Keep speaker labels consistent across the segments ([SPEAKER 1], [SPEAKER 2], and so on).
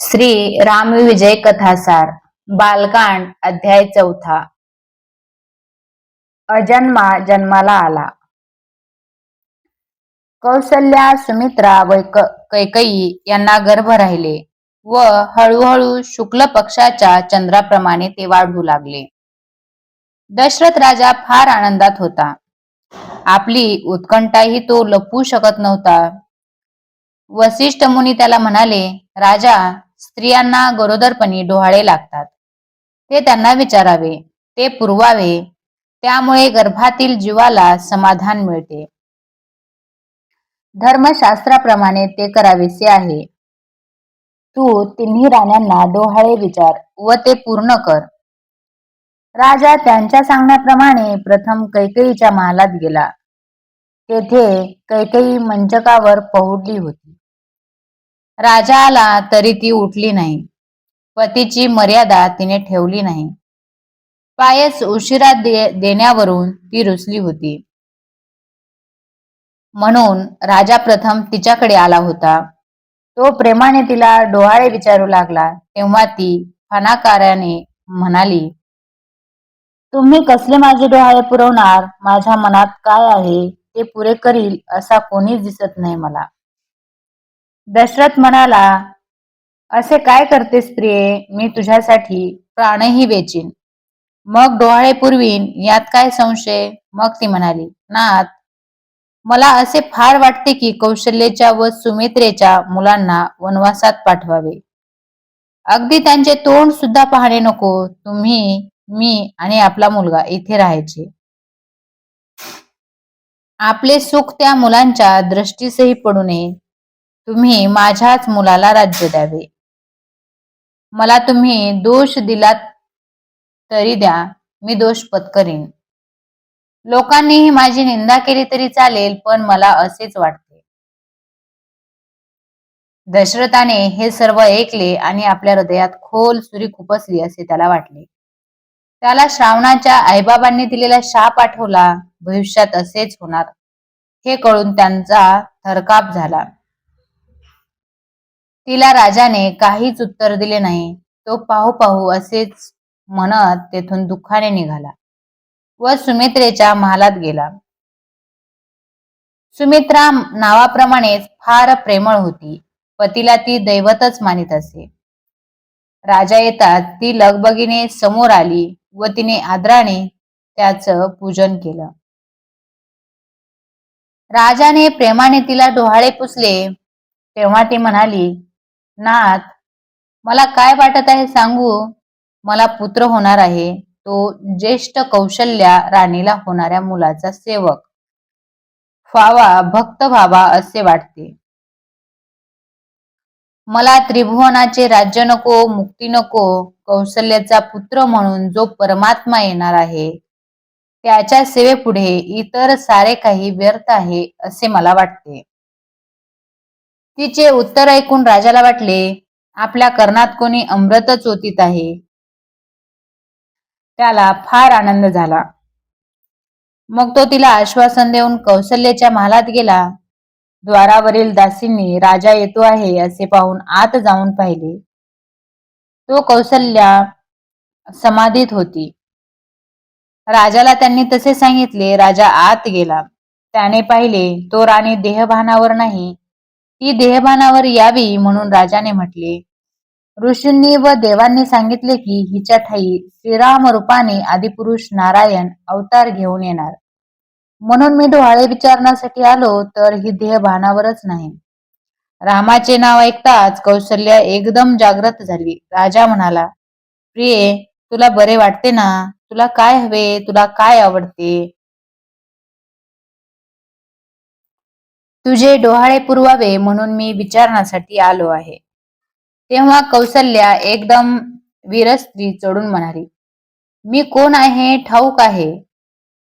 [SPEAKER 1] श्री रामविजय कथासार बालकांड अध्याय चौथा. अजन्मा जन्माला आला. कौशल्या सुमित्रा व कैकई यांना गर्भ राहिले व हळूहळू शुक्ल पक्षाच्या चंद्राप्रमाणे ते वाढू लागले. दशरथ राजा फार आनंदात होता. आपली उत्कंठाही तो लपवू शकत नव्हता. वसिष्ठ मुनी त्याला म्हणाले राजा स्त्रियांना गरोदरपणी डोहाळे लागतात. ते त्यांना विचारावे ते पुरवावे त्यामुळे गर्भातील जीवाला समाधान मिळते. धर्मशास्त्राप्रमाणे ते करावेसे आहे. तू तिन्ही राण्यांना डोहाळे विचार व ते पूर्ण कर. राजा त्यांच्या सांगण्याप्रमाणे प्रथम कैकेयीच्या महालात गेला. तेथे कैकेयी मंचकावर पहुडली होती. राजा आला तरी ती उठली नाही. पतीची मर्यादा तिने ठेवली नाही. पायस उशिरा दे देण्यावरून ती रुसली होती. म्हणून राजा प्रथम तिच्याकडे आला होता. तो प्रेमाने तिला डोहाळे विचारू लागला तेव्हा ती फनाकाराने म्हणाली तुम्ही कसले माझे डोहाळे पुरवणार? माझ्या मनात काय आहे? ते पुरे करील असा कोणीच दिसत नाही मला. दशरथ म्हणाला असे काय करतेस प्रिये? मी तुझ्यासाठी प्राणही वेचीन. मग डोहाळे पुरवीन यात काय संशय? मग ती म्हणाली नाथ मला असे फार वाटते की कौशल्येच्या व सुमित्रेच्या मुलांना वनवासात पाठवावे. अगदी त्यांचे तोंड सुद्धा पाहणे नको. तुम्ही मी आणि आपला मुलगा इथे राहायचे. आपले सुख त्या मुलांच्या दृष्टीसही पडू नये. तुम्ही माझ्याच मुलाला राज्य द्यावे. मला तुम्ही दोष दिलात तरी द्या मी दोष पत्करीन. लोकांनीही माझी निंदा केली तरी चालेल पण मला असेच वाटते. दशरथाने हे सर्व ऐकले आणि आपल्या हृदयात खोल सुरी खुपसली असे त्याला वाटले. त्याला श्रावणाच्या आईबाबांनी दिलेला शाप आठवला भविष्यात असेच होणार. हे कळून त्यांचा थरकाप झाला. तिला राजाने काहीच उत्तर दिले नाही. तो पाहू पाहू असेच म्हणत तेथून दुःखाने निघाला व सुमित्रेच्या महालात गेला. सुमित्रा नावाप्रमाणेच फार प्रेमळ होती. पतीला ती दैवतच मानित असे. राजा येतात ती लगबगीने समोर आली व तिने आदराने त्याचं पूजन केलं. राजाने प्रेमाने तिला डोहाळे पुसले. तेव्हा ती म्हणाली नाथ मला काय वाटत आहे सांगू? मला पुत्र होणार आहे. तो ज्येष्ठ कौशल्या राणीला होणाऱ्या मुलाचा सेवक. फावा भक्त व्हावा असे वाटते. मला त्रिभुवनाचे राज्य नको मुक्ती नको कौशल्याचा पुत्र म्हणून जो परमात्मा येणार आहे त्याच्या सेवेपुढे इतर सारे काही व्यर्थ आहे असे मला वाटते. तिचे उत्तर ऐकून राजाला वाटले आपल्या कर्णात कोणी अमृतच ओतीत आहे. त्याला फार आनंद झाला. मग तो तिला आश्वासन देऊन कौशल्याच्या महालात गेला. द्वारावरील दासींनी राजा येतो आहे असे पाहून आत जाऊन पाहिले. तो कौशल्या समाधीत होती. राजाला त्यांनी तसे सांगितले राजा आत गेला. त्याने पाहिले तो राणी देहभानावर नाही ती देहभानावर यावी म्हणून राजाने म्हटले. ऋषींनी व देवांनी सांगितले की हिच्या ठाई श्रीराम रूपाने आदिपुरुष नारायण अवतार घेऊन येणार. म्हणून मी डोहाळे विचारण्यासाठी आलो तर ही देह भानावरच नाही. रामाचे नाव ऐकताच कौशल्या एकदम जागृत झाली. राजा म्हणाला प्रिये तुला बरे वाटते ना? तुला काय हवे? तुला काय आवडते? तुझे डोहाळे पुरवावे म्हणून मी विचारण्यासाठी आलो आहे. तेव्हा कौसल्या एकदम वीरस्त्री चढून म्हणाली मी कोण आहे ठाऊक आहे?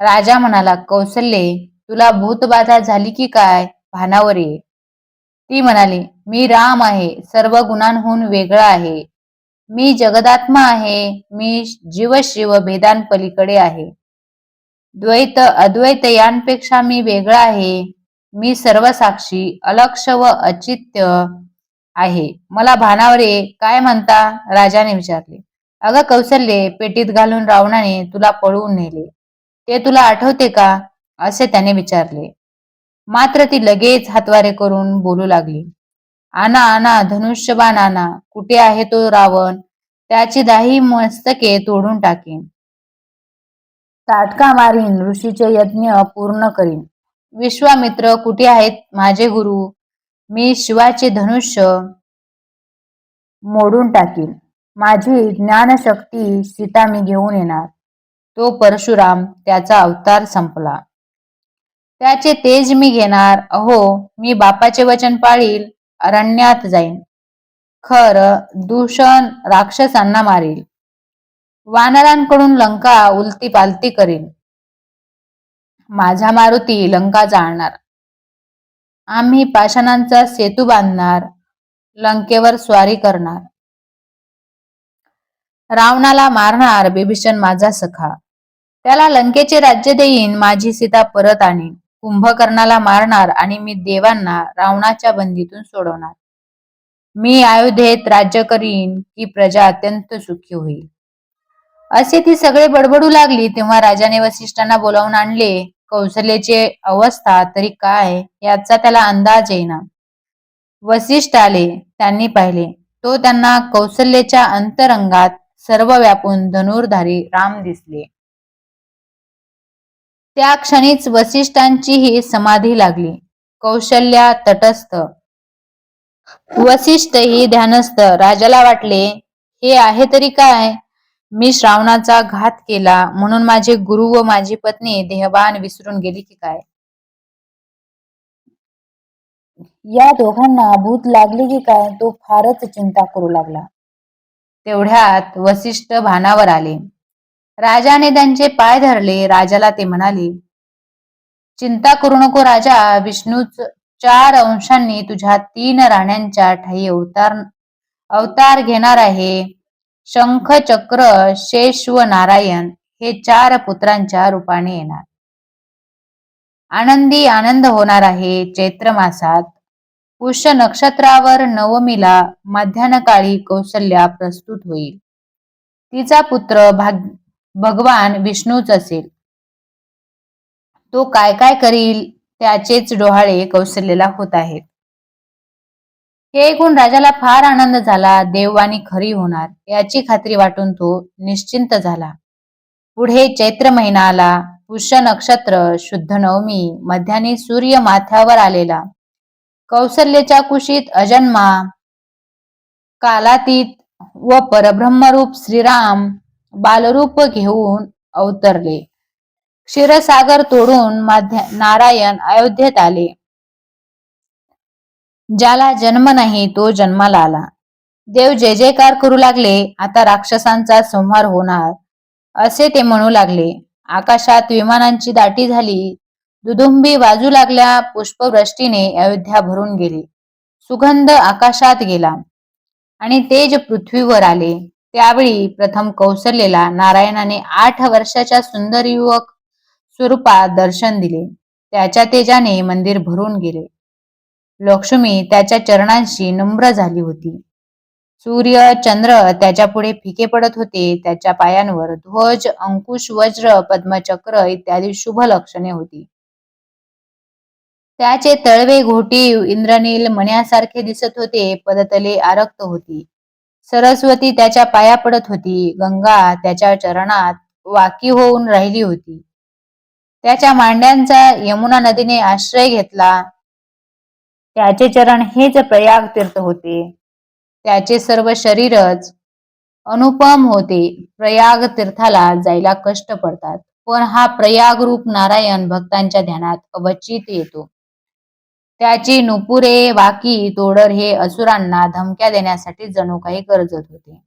[SPEAKER 1] राजा म्हणाला कौसल्ये तुला भूतबाधा झाली की काय? भानावर. ये ती म्हणाली मी राम आहे सर्व गुणांहून वेगळा आहे. मी जगदात्मा आहे मी जीवशिव भेदांपलीकडे आहे. द्वैत अद्वैत यांपेक्षा मी वेगळा आहे. मी सर्वसाक्षी अलक्ष व अचित्य आहे. मला भानावरे काय म्हणता? राजाने विचारले. अगं कौशल्ये पेटीत घालून रावणाने तुला पळवून नेले. ते तुला आठवते का? असे त्याने विचारले. मात्र ती लगेच हातवारे करून बोलू लागली. आना आना धनुष्यबाण आना कुठे आहे तो रावण? त्याची दाही मस्तके तोडून टाकेन. ताटका मारीन ऋषीचे यज्ञ पूर्ण करीन. विश्वामित्र कुठे आहेत माझे गुरु? मी शिवाचे धनुष्य मोडून टाकीन. माझी ज्ञानशक्ती सीता मी घेऊन येणार. तो परशुराम त्याचा अवतार संपला. त्याचे तेज मी घेणार. अहो मी बापाचे वचन पाळील अरण्यात जाईन. खर दूषण राक्षसांना मारील. वानरांकडून लंका उलती पालती करीन. माझा मारुती लंका जाळणार. आम्ही पाषाणांचा सेतू बांधणार लंकेवर स्वारी करणार. रावणाला मारणार बिभीषण माझा सखा. त्याला लंकेचे राज्य देईन माझी सीता परत आणीन. कुंभकर्णाला मारणार आणि मी देवांना रावणाच्या बंदीतून सोडवणार. मी अयोध्येत राज्य करीन की प्रजा अत्यंत सुखी होईल. असे ती सगळे बडबडू लागली तेव्हा राजाने वसिष्ठांना बोलावून आणले कौशल्याची अवस्था तरी काय याचा त्याला अंदाज येईना. वसिष्ठ आले त्यांनी पाहिले तो त्यांना कौशल्याच्या अंतरंगात सर्व व्यापून धनुर्धारी राम दिसले. त्या क्षणीच वसिष्ठांचीही समाधी लागली. कौशल्या तटस्थ. वसिष्ठ ही ध्यानस्थ राजाला वाटले हे आहे तरी काय? मी श्रावणाचा घात केला म्हणून माझे गुरु व माझी पत्नी देहबान विसरून गेली की काय? या दोघांना भूत लागली की काय तो फारच चिंता करू लागला. तेवढ्यात वसिष्ठ भानावर आले. राजाने त्यांचे पाय धरले. राजाला ते म्हणाले चिंता करू नको राजा. विष्णूच चार अंशांनी तुझ्या तीन राण्यांच्या ठाई अवतार अवतार घेणार आहे. शंख चक्र शेष व नारायण हे चार पुत्रांच्या रूपाने येणार. आनंदी आनंद होणार आहे चैत्र मासात पुष्य नक्षत्रावर नवमीला काळी कौशल्या प्रस्तुत होईल. तिचा पुत्र भाग भगवान विष्णूच असेल. तो काय काय करील त्याचेच डोहाळे कौशल्याला होत आहेत. हे ऐकून राजाला फार आनंद झाला देववाणी खरी होणार याची खात्री वाटून तो निश्चिंत झाला. पुढे चैत्र महिना आला पुष्य नक्षत्र शुद्ध नवमी मध्यानी सूर्य माथ्यावर आलेला. कौसल्याच्या कुशीत अजन्मा कालातीत व परब्रह्मरूप श्रीराम बालरूप घेऊन अवतरले. क्षीरसागर तोडून माध्य नारायण अयोध्येत आले. ज्याला जन्म नाही तो जन्माला आला. देव जय जयकार करू लागले आता राक्षसांचा संहार होणार. असे ते म्हणू लागले. आकाशात विमानांची दाटी झाली. दुदुंबी वाजू लागल्या पुष्पवृष्टीने अयोध्या भरून गेली. सुगंध आकाशात गेला. आणि तेज पृथ्वीवर आले. त्यावेळी प्रथम कौसल्येला नारायणाने आठ वर्षाच्या सुंदर युवक स्वरूपात दर्शन दिले. त्याच्या तेजाने मंदिर भरून गेले. लक्ष्मी त्याच्या चरणांशी नम्र झाली होती. सूर्य चंद्र त्याच्या पुढे फिके पडत होते. त्याच्या पायांवर ध्वज अंकुश वज्र पद्मचक्र इत्यादी शुभ लक्षणे होती. त्याचे तळवे घोटी इंद्रनील मण्यासारखे दिसत होते. पदतले आरक्त होती. सरस्वती त्याच्या पाया पडत होती. गंगा त्याच्या चरणात वाकी होऊन राहिली होती. त्याच्या मांड्यांचा यमुना नदीने आश्रय घेतला. त्याचे चरण हेच प्रयाग तीर्थ होते. त्याचे सर्व शरीरच अनुपम होते. प्रयाग तीर्थाला जायला कष्ट पडतात. पण हा प्रयाग रूप नारायण भक्तांच्या ध्यानात अवचित येतो. त्याची नुपुरे वाकी तोडर हे असुरांना धमक्या देण्यासाठी जणू काही गरजत होते.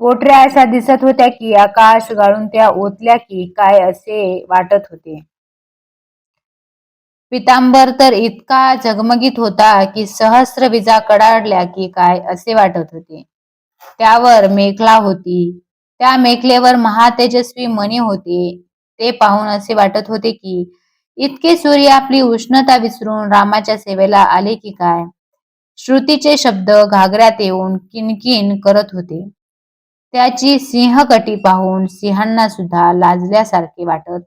[SPEAKER 1] पोटऱ्या अशा दिसत होत्या की आकाश गाळून त्या ओतल्या की काय असे वाटत होते. पितांबर तर इतका झगमगीत होता की सहस्र विजा कडाडल्या की काय असे वाटत होते. त्यावर मेखला होती. त्या मेखलेवर महातेजस्वी मणी होते. ते पाहून असे वाटत होते की इतके सूर्य आपली उष्णता विसरून रामाच्या सेवेला आले की काय? श्रुतीचे शब्द घागऱ्यात येऊन किनकिन करत होते. त्याची सिंहकटी पाहून सिंहांना सुद्धा लाजल्यासारखे वाटत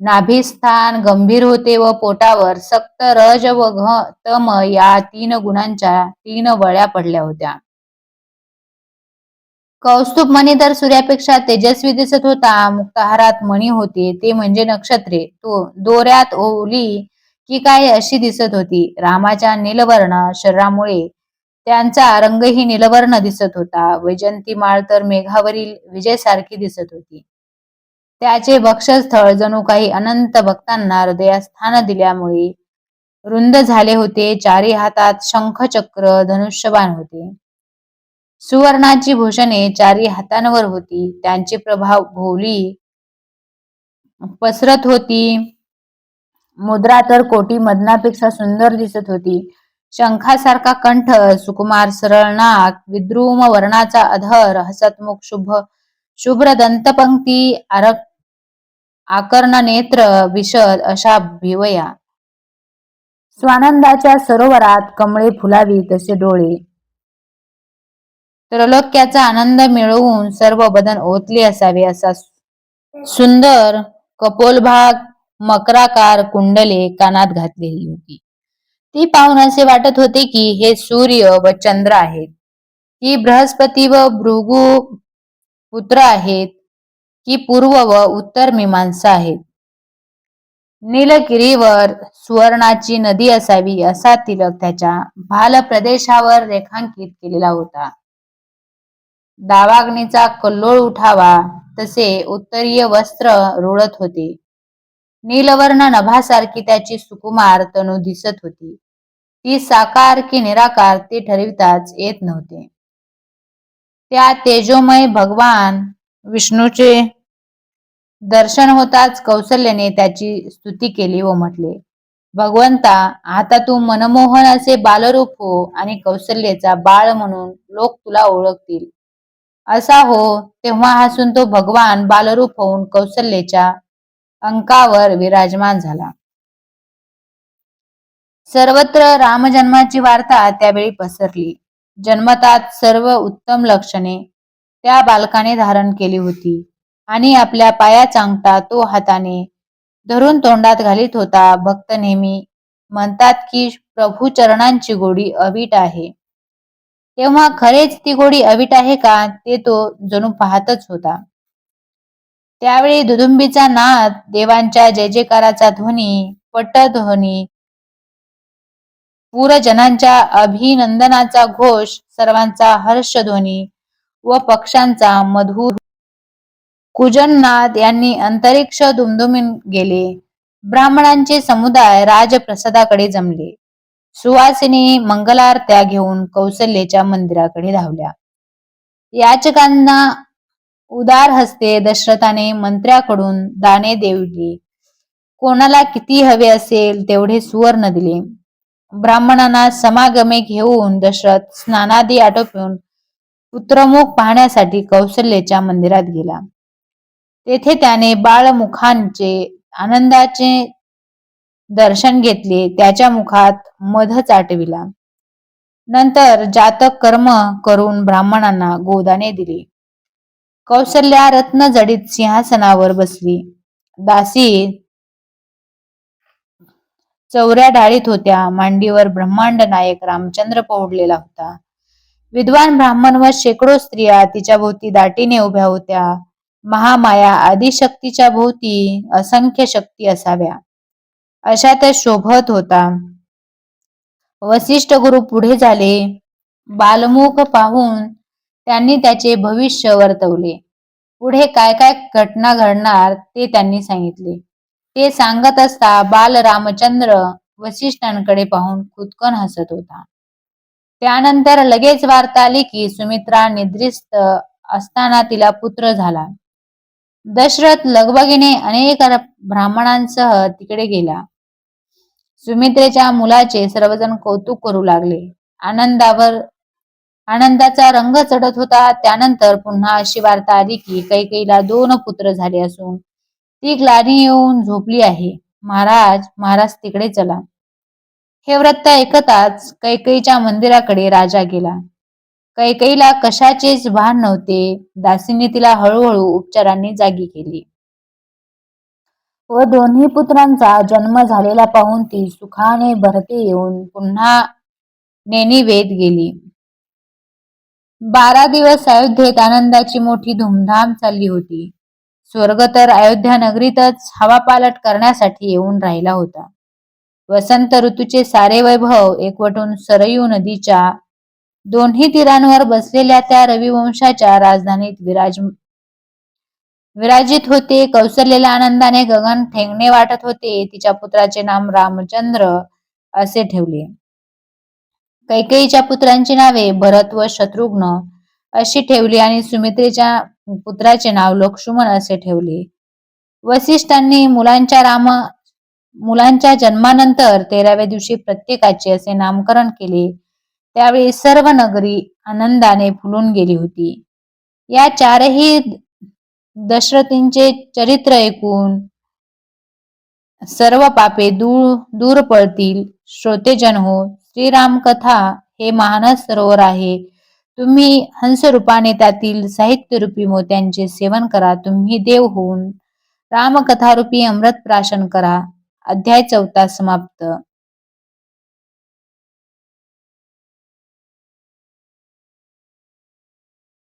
[SPEAKER 1] नाभिस्थान गंभीर होते व पोटावर सक्त रज व घ तम या तीन गुणांच्या तीन वळ्या पडल्या होत्या. कौस्तुभ मणी तर सूर्यापेक्षा तेजस्वी दिसत होता. मुक्ताहारात मणी होते. ते म्हणजे नक्षत्रे. तो दोऱ्यात ओली की काय अशी दिसत होती. रामाच्या नीलवर्ण शरीरामुळे त्यांचा रंगही नीलवर्ण दिसत होता. वैजंती माळ तर मेघावरील विजयसारखी दिसत होती. त्याचे भक्षस्थळ जणू काही अनंत भक्तांना हृदयास्थान दिल्यामुळे रुंद झाले होते. चारी हातात शंखचक्र धनुष्यबाण होते. सुवर्णाची भूषणे चारी हातांवर होती. त्यांची प्रभाव भोवली पसरत होती. मुद्रा तर कोटी मदनापेक्षा सुंदर दिसत होती. शंखासारखा कंठ सुकुमार सरळ नाक विद्रुम वर्णाचा अधर हसतमुख शुभ शुभ्र दंतपंक्ती आरक आकर्ण नेत्र विशद अशा भिवया. स्वानंदाच्या सरोवरात कमळे फुलावी तसे डोळे. त्रैलोक्याचा आनंद मिळवून सर्व बदन ओतले असावे असा सुंदर कपोलभाग मकराकार कुंडले कानात घातलेली होती. ती पाहून असे वाटत होते की हे सूर्य व चंद्र आहेत. ही बृहस्पती व भृगु पुत्र आहेत की पूर्व व उत्तर मीमांसा आहेत. नीलगिरीवर सुवर्णाची नदी असावी असा तिलक त्याच्या भाल प्रदेशावर रेखांकित केलेला होता. दावाग्नीचा कल्लोळ उठावा तसे उत्तरीय वस्त्र रुळत होते. नीलवर्ण नभासारखी त्याची सुकुमार तणू दिसत होती. ती साकार की निराकार ते ठरविताच येत नव्हते. त्या तेजोमय भगवान विष्णूचे दर्शन होताच कौशल्याने त्याची स्तुती केली व म्हटले भगवंता आता तू मनमोहन असे बालरूप हो आणि कौशल्याचा बाळ म्हणून लोक तुला ओळखतील. असा हो तेव्हा हसून तो भगवान बालरूप होऊन कौशल्याच्या अंकावर विराजमान झाला. सर्वत्र रामजन्माची वार्ता त्यावेळी पसरली. जन्मतात सर्व उत्तम लक्षणे त्या बालकाने धारण केली होती. आणि आपल्या पाया चांगटा तो हाताने धरून तोंडात घालीत होता. भक्त नेहमी म्हणतात की प्रभू चरणांची गोडी अवीट आहे. तेव्हा खरेच ती गोडी अवीट आहे का ते तो जणू पाहतच होता. त्यावेळी दुदुंबीचा नाद देवांच्या जय जयकाराचा ध्वनी पटध्वनी पूरजनांच्या अभिनंदनाचा घोष सर्वांचा हर्षध्वनी व पक्षांचा मधुर कुजननाथ यांनी अंतरिक्ष दुमदुमीन गेले. ब्राह्मणांचे समुदाय राजप्रसादाकडे जमले. सुवासिनी मंगलारत्या घेऊन कौसल्याच्या मंदिराकडे धावल्या. याचकांना उदार हस्ते दशरथाने मंत्र्याकडून दाने देवली. कोणाला किती हवे असेल तेवढे सुवर्ण दिले. ब्राह्मणांना समागमे घेऊन दशरथ स्नानादी आटोपून पुत्रमुख पाहण्यासाठी कौशल्याच्या मंदिरात गेला. तेथे त्याने बाळमुखांचे आनंदाचे दर्शन घेतले. त्याच्या मुखात मध चाटविला. नंतर जातक कर्म करून ब्राह्मणांना गोदाने दिले. कौशल्या रत्न जडीत सिंहासनावर बसली. दासी चौऱ्या डाळीत होत्या. मांडीवर ब्रह्मांड नायक रामचंद्र पौडलेला होता. विद्वान ब्राह्मण व शेकडो स्त्रिया तिच्या भोवती दाटीने उभ्या होत्या. महामाया आदिशक्तीच्या भोवती असंख्य शक्ती असाव्या. अशा त्या शोभत होता. वसिष्ठ गुरु पुढे झाले. बालमुख पाहून त्यांनी त्याचे भविष्य वर्तवले. पुढे काय काय घटना घडणार ते त्यांनी सांगितले. ते सांगत असता बाल रामचंद्र वसिष्ठांकडे पाहून खुदकन हसत होता. त्यानंतर लगेच वार्ता आली की सुमित्रा निद्रिस्त असताना तिला पुत्र झाला. दशरथ लगबगीने अनेक ब्राह्मणांसह तिकडे गेला. सुमित्रेच्या मुलाचे सर्वजण कौतुक करू लागले. आनंदावर आनंदाचा रंग चढत होता. त्यानंतर पुन्हा अशी वार्ता आली की कैकेईला दोन पुत्र झाले असून ती ग्लानी येऊन झोपली आहे. महाराज महाराज तिकडे चला. हे व्रत ऐकताच कैकईच्या मंदिराकडे राजा गेला. कैकईला कशाचेच भान नव्हते. दासीने तिला हळूहळू उपचारांनी जागी केली. व दोन्ही पुत्रांचा जन्म झालेला पाहून ती सुखाने भरते येऊन पुन्हा नेनिवेत गेली. बारा दिवस अयोध्येत आनंदाची मोठी धूमधाम चालली होती. स्वर्ग तर अयोध्या नगरीतच हवापालट करण्यासाठी येऊन राहिला होता. वसंत ऋतूचे सारे वैभव एकवटून सरयू नदीच्या दोन्ही तीरांवर बसलेल्या त्या रविवंशाच्या राजधानीत विराज विराजित होते. कौशल्यला आनंदाने गगन ठेंगणे वाटत होते. तिच्या पुत्राचे नाम रामचंद्र असे ठेवले. कैकेईच्या पुत्रांची नावे भरत व शत्रुघ्न अशी ठेवली आणि सुमित्रेच्या पुत्राचे नाव लक्ष्मण असे ठेवले. वसिष्ठांनी मुलांच्या राम मुलांच्या जन्मानंतर तेराव्या दिवशी प्रत्येकाचे असे नामकरण केले. त्यावेळी सर्व नगरी आनंदाने फुलून गेली होती. या चारही दशरथींचे चरित्र ऐकून सर्व पापे दूर दूर पळतील श्रोतेजन हो श्रीराम कथा हे मानस सरोवर आहे. तुम्ही हंसरूपाने त्यातील साहित्यरूपी मोत्यांचे सेवन करा तुम्ही देव होऊन रामकथारूपी अमृत प्राशन करा. अध्याय चौथा समाप्त.